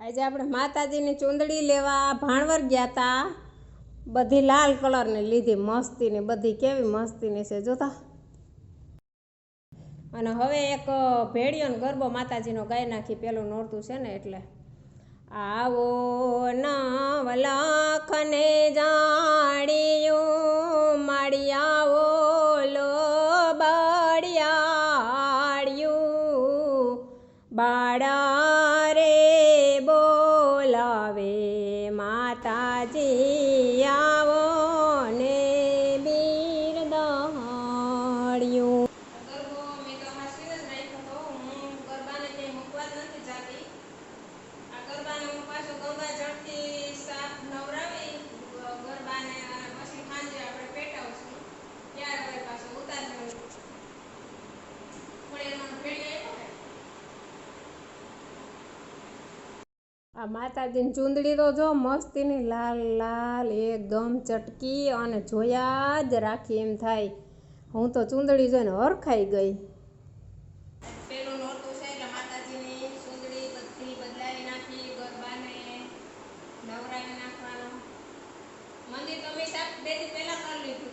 આજે આપણે માતાજીની ચૂંદડી લેવા ભાણવર ગયા હતા બધી લાલ કલરની લીધી, મસ્તીની, બધી કેવી મસ્તીની છે, જોતા. અને હવે એક ભેડિયોને ગરબો માતાજીનો ગાઈ નાખી, પેલું નોરતું છે ને એટલે. આવો નવલખને જાણ્યું માળિયાવો લો બાળિયાળ્યું બાળા રે 为。આ માતાજીની ચૂંદડી તો જો મસ્તીની લાલ લાલ એકદમ ચટકી અને જોયા જ રાખી એમ થાય. હું તો ચૂંદડી જોઈને હરખાઈ ગઈ. મંદિર તો મેં સાત બે પહેલા કરી લીધું.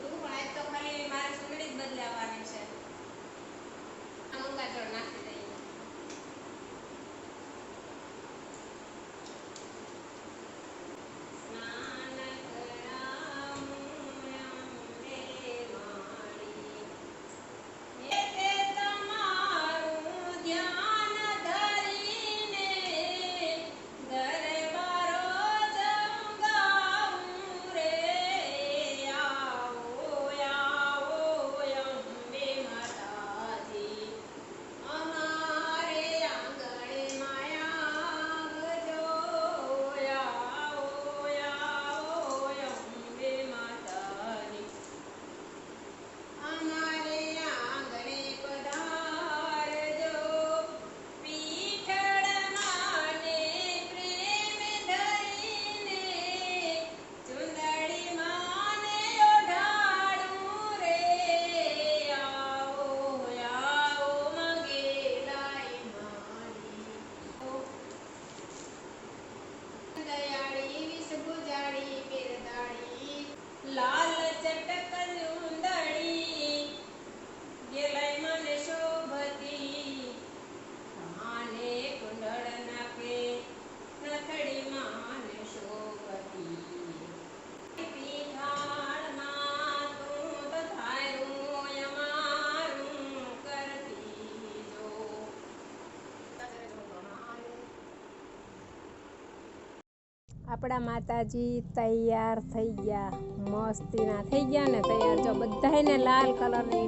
આપણા માતાજી તૈયાર થઈ ગયા, મસ્તીના થઈ ગયા ને તૈયાર. જો બધાને લાલ કલરની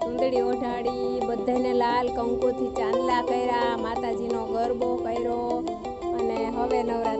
ચૂંદડી ઓઢાડી બધાને લાલ કંકુથી ચાંદલા કર્યા, માતાજીનો ગરબો કર્યો. અને હવે શરૂ